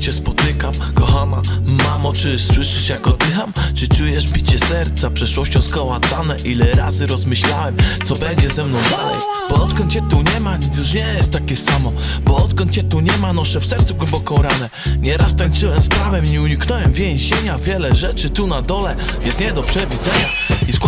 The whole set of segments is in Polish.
cię spotykam. Kochana mamo, czy słyszysz jak oddycham? Czy czujesz bicie serca? Przeszłością skołatane? Ile razy rozmyślałem, co będzie ze mną dalej? Bo odkąd cię tu nie ma, nic już nie jest takie samo. Bo odkąd cię tu nie ma, noszę w sercu głęboką ranę. Nieraz tańczyłem z prawem, nie uniknąłem więzienia. Wiele rzeczy tu na dole jest nie do przewidzenia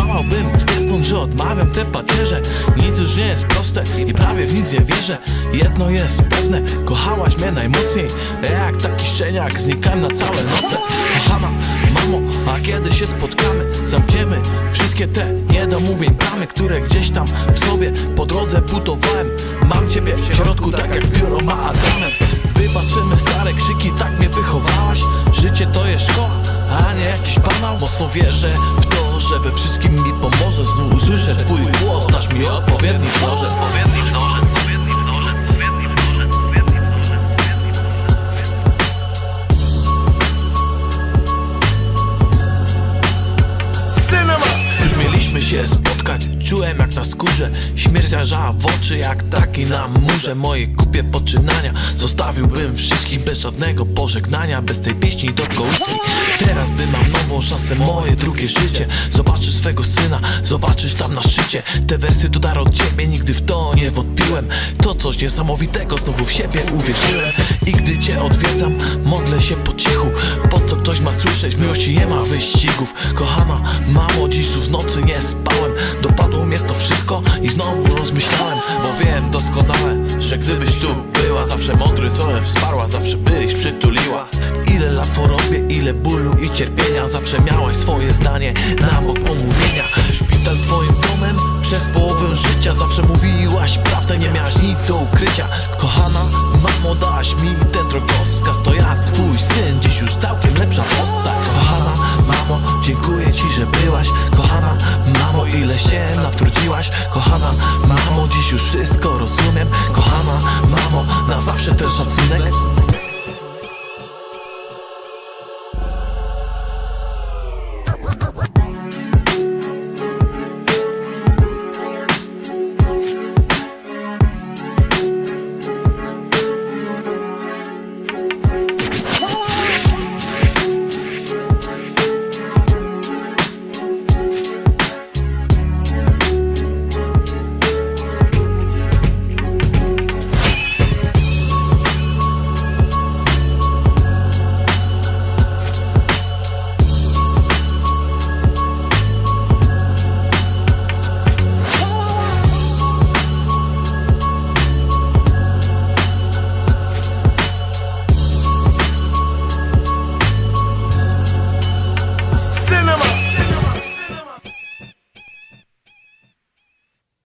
skłamałbym, twierdząc, że odmawiam te pacierze. Nic już nie jest proste i prawie w nic nie wierzę. Jedno jest pewne, kochałaś mnie najmocniej. Jak taki szczeniak, znikałem na całe noce. Kochana mamo, a kiedy się spotkamy Zamkniemy wszystkie te niedomówień bramy Które gdzieś tam w sobie po drodze budowałem. Mam ciebie w środku tak jak pióro ma atrament Wybaczymy stare krzyki, tak mnie wychowałaś. Życie to jest szkoła, a nie jakiś banał. Mocno wierzę że we wszystkim mi pomoże. Znów usłyszę twój głos, dasz mi odpowiedni wzorzec. Już mieliśmy się czułem jak na skórze. Śmierć aża w oczy jak taki na murze. Moje kupie poczynania Zostawiłbym wszystkich bez żadnego pożegnania Bez tej pieśni do kołyski. Teraz gdy mam nową szansę, moje drugie życie. Zobaczysz swego syna, zobaczysz tam na szczycie. Te wersy to dar od ciebie, nigdy w to nie wątpiłem. To coś niesamowitego, znowu w siebie uwierzyłem. I gdy cię odwiedzam, modlę się po cichu. Po co ktoś ma słyszeć, w miłości nie ma wyścigów. Kochana mamo, dziś w nocy nie spałem Zawsze mądry słowem wsparła, zawsze byś przytuliła. Ile lat chorobie, ile bólu i cierpienia. Zawsze miałaś swoje zdanie na bok pomówienia Szpital twoim domem przez połowę życia. Zawsze mówiłaś prawdę, nie miałaś nic do ukrycia. Kochana mamo, dałaś mi ten drogowskaz. To ja, twój syn, dziś już całkiem lepsza postać. Kochana mamo, dziękuję ci, że byłaś. Kochana mamo, ile się natrudziłaś. Kochana mamo, dziś już wszystko rozumiem. Kochana na zawsze ten szacunek